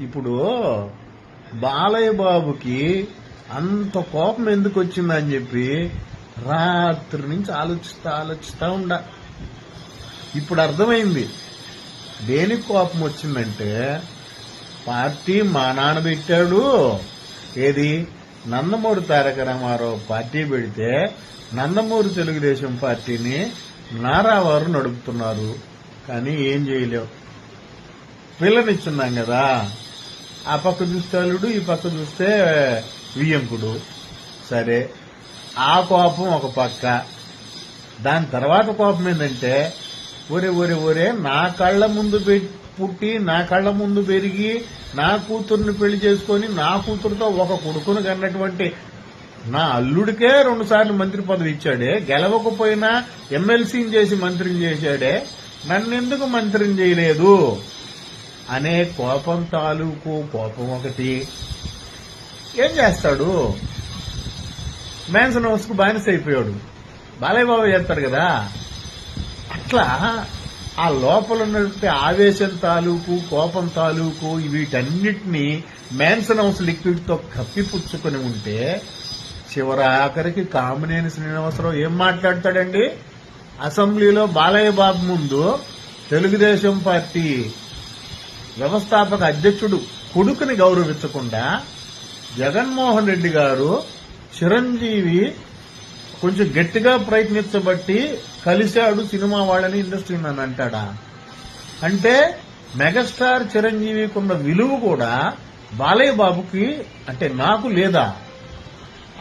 ఇప్పుడు బాలయ్య బాబుకి అంత కోపం ఎందుకు వచ్చిందని చెప్పి రాత్రి నుంచి ఆలోచిస్తా ఆలోచిస్తా ఉండ. ఇప్పుడు అర్థమైంది. దేనికి కోపం వచ్చిందంటే పార్టీ మా నాన్న పెట్టాడు. ఏది? నందమూరి తారక రామారావు పార్టీ పెడితే నందమూరి తెలుగుదేశం పార్టీని నారావారు నడుపుతున్నారు. కానీ ఏం చేయలేవు. పిల్లనిచ్చున్నాం కదా. ఆ పక్క చూస్తే అల్లుడు ఈ పక్క చూస్తే వియ్యంకుడు. సరే. ఆ కోపం ఒక పక్క. దాని తర్వాత కోపం ఏంటంటే ఒరే ఒరే ఒరే నా కళ్ళ ముందు పుట్టి నా కళ్ళ ముందు పెరిగి నా కూతుర్ని పెళ్ళి చేసుకొని నా కూతురుతో ఒక కొడుకును కన్నటువంటి నా అల్లుడికే రెండు సార్లు మంత్రి పదవి ఇచ్చాడే. గెలవకపోయినా ఎమ్మెల్సీని చేసి మంత్రిని చేశాడే. నన్నెందుకు మంత్రిని చేయలేదు? అనే కోపం తాలూకు కోపం ఒకటి. ఏం చేస్తాడు? మేన్సన్ హౌస్కు బానిస అయిపోయాడు. బాలయ్య బాబు చేస్తాడు కదా? అట్లా ఆ లోపల ఉన్నటువంటి ఆవేశం తాలూకు కోపం తాలూకు వీటన్నిటినీ మ్యాన్సన్ హౌస్ లిక్విడ్తో కప్పిపుచ్చుకొని ఉంటే చివరాఖరికి కామినేని శ్రీనివాసరావు ఏం మాట్లాడతాడండి? అసెంబ్లీలో బాలయ్య బాబు ముందు తెలుగుదేశం పార్టీ వ్యవస్థాపక అధ్యక్షుడు కొడుకుని గౌరవించకుండా జగన్మోహన్ రెడ్డి గారు చిరంజీవి కొంచెం గట్టిగా ప్రయత్నించబట్టి కలిశాడు సినిమా వాళ్ళని ఇండస్ట్రీ నన్ను అంటాడా? అంటే మెగాస్టార్ చిరంజీవికి ఉన్న విలువ కూడా బాలయ్య బాబుకి అంటే నాకు లేదా?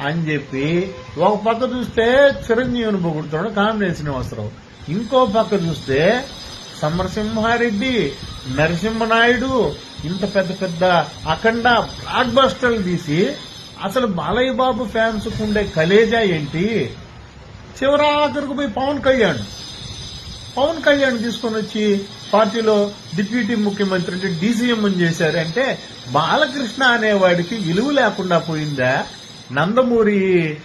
అని చెప్పి ఒక పక్క చూస్తే చిరంజీవిని పొగుడుతున్నాడు కాంబినేషన్ శ్రీనివాసరావు. ఇంకో పక్క చూస్తే సమరసింహారెడ్డి నరసింహనాయుడు ఇంత పెద్ద పెద్ద అఖండ బ్లాక్ బస్టర్లు తీసి అసలు బాలయ్య బాబు ఫ్యాన్స్ ఉండే కలేజా ఏంటి? చివరాఖరికి పోయి పవన్ కళ్యాణ్. పవన్ కళ్యాణ్ తీసుకొని వచ్చి పార్టీలో డిప్యూటీ ముఖ్యమంత్రి అంటే డీసీఎం అని చేశారు. అంటే బాలకృష్ణ అనేవాడికి విలువ లేకుండా పోయిందా? నందమూరి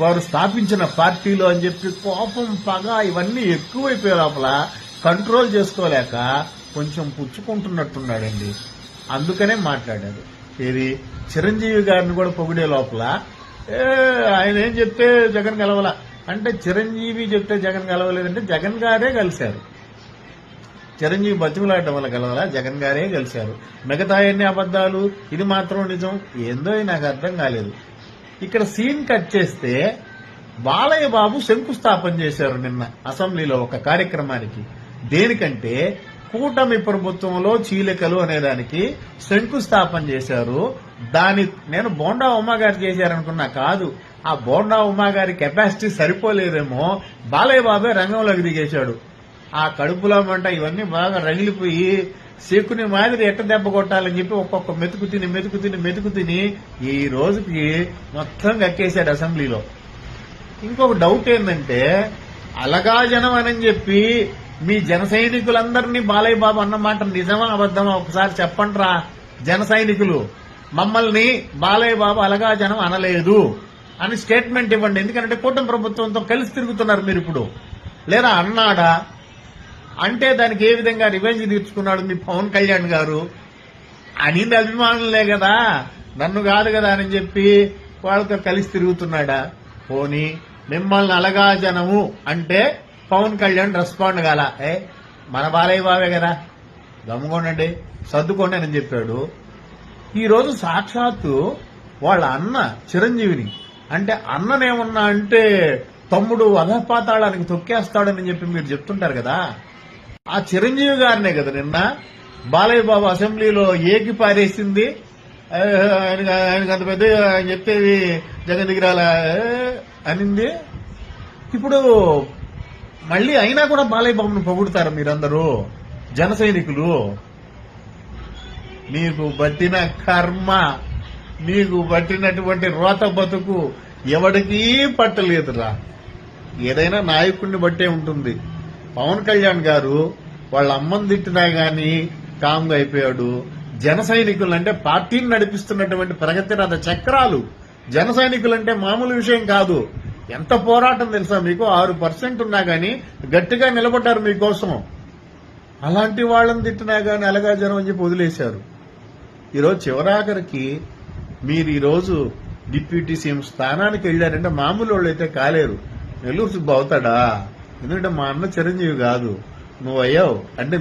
వారు స్థాపించిన పార్టీలో అని చెప్పి కోపం పగ ఇవన్నీ ఎక్కువైపోయే లోపల. కంట్రోల్ చేసుకోలేక కొంచెం పుచ్చుకుంటున్నట్టున్నాడండి. అందుకనే మాట్లాడారు ఇది చిరంజీవి గారిని కూడా పొగిడే లోపల? ఆయన ఏం చెప్తే జగన్ గెలవల? అంటే చిరంజీవి చెప్తే జగన్ గెలవలేదంటే జగన్ గారే కలిశారు చిరంజీవి బతిమలాడటం వల్ల గెలవల? జగన్ గారే కలిశారు మిగతా ఎన్ని అబద్దాలు ఇది మాత్రం నిజం. ఏందో నాకు అర్థం కాలేదు. ఇక్కడ సీన్ కట్ చేస్తే బాలయ్య బాబు శంకుస్థాపన చేశారు నిన్న అసెంబ్లీలో ఒక కార్యక్రమానికి. దేనికంటే కూటమి ప్రభుత్వంలో చీలికలు అనేదానికి శంకుస్థాపన చేశారు. దాని నేను బోండా ఉమా గారు చేశారనుకున్నా కాదు. ఆ బోండా ఉమా గారి కెపాసిటీ సరిపోలేదేమో. బాలయ్య బాబే రంగంలోకి దిగేశాడు. ఆ కడుపులో మంట ఇవన్నీ బాగా రగిలిపోయి శకుని మాదిరి ఎట్ట దెబ్బ కొట్టాలని చెప్పి ఒక్కొక్క మెతుకు తిని మెతుకు తిని మెతుకు తిని ఈ రోజుకి మొత్తం కక్కేశాడు అసెంబ్లీలో. ఇంకొక డౌట్ ఏంటంటే అలగా జనం అని చెప్పి మీ జన సైనికులందరినీ బాలయ్య బాబు అన్నమాట నిజమా అబద్ధమా ఒకసారి చెప్పండిరా. జన సైనికులు మమ్మల్ని బాలయ్య బాబు అలగా జనం అనలేదు అని స్టేట్మెంట్ ఇవ్వండి. ఎందుకంటే కూటమి ప్రభుత్వంతో కలిసి తిరుగుతున్నారు మీరు ఇప్పుడు. లేదా అన్నాడా? అంటే దానికి ఏ విధంగా రివెంజ్ తీర్చుకున్నాడు మీ పవన్ కళ్యాణ్ గారు? అనింది అభిమానులే కదా. నన్ను కాదు కదా అని చెప్పి వాళ్ళతో కలిసి తిరుగుతున్నాడా? పోనీ మిమ్మల్ని అలగా జనము అంటే పవన్ కళ్యాణ్ రెస్పాండ్ కాల. ఏ మన బాలయ్య బావే కదా. గమ్ముకోండి సర్దుకోండి అని చెప్పాడు. ఈరోజు సాక్షాత్తు వాళ్ళ అన్న చిరంజీవిని. అంటే అన్ననేమన్నా అంటే తమ్ముడు అధపాతాళానికి తొక్కేస్తాడని చెప్పి మీరు చెప్తుంటారు కదా. ఆ చిరంజీవి గారినే కదా నిన్న బాలయ్య బాబు అసెంబ్లీలో ఏకి పారేసింది. ఆయనకు అంత పెద్ద ఆయన చెప్పేవి జగన్ దిగిరాల అనింది. ఇప్పుడు మళ్ళీ అయినా కూడా బాలయ్య బాబును పొగుడుతారు మీరందరూ? జన సైనికులు. నీకు బట్టిన కర్మ నీకు పట్టినటువంటి రోత బతుకు ఎవడికీ పట్టలేదురా. ఏదైనా నాయకుడిని బట్టే ఉంటుంది. పవన్ కళ్యాణ్ గారు వాళ్ళ అమ్మని తిట్టినా గాని కామ్గా అయిపోయాడు. జన సైనికులంటే పార్టీని నడిపిస్తున్నటువంటి ప్రగతిరథ చక్రాలు. జన సైనికులంటే మామూలు విషయం కాదు. ఎంత పోరాటం తెలుసా మీకు? ఆరు పర్సెంట్ ఉన్నా కానీ గట్టిగా నిలబడ్డారు మీకోసం. అలాంటి వాళ్ళని తిట్టినా గాని అలగా జనం అని చెప్పి వదిలేశారు. ఈరోజు చివరాఖరికి మీరు ఈరోజు డిప్యూటీ సీఎం స్థానానికి వెళ్ళారంటే మామూలు వాళ్ళు అయితే కాలేరు. నెల్లూరు సుబ్బు అవుతాడా ఎందుకంటే మా అన్న చిరంజీవి కాదు. నువ్వు అయ్యావు అంటే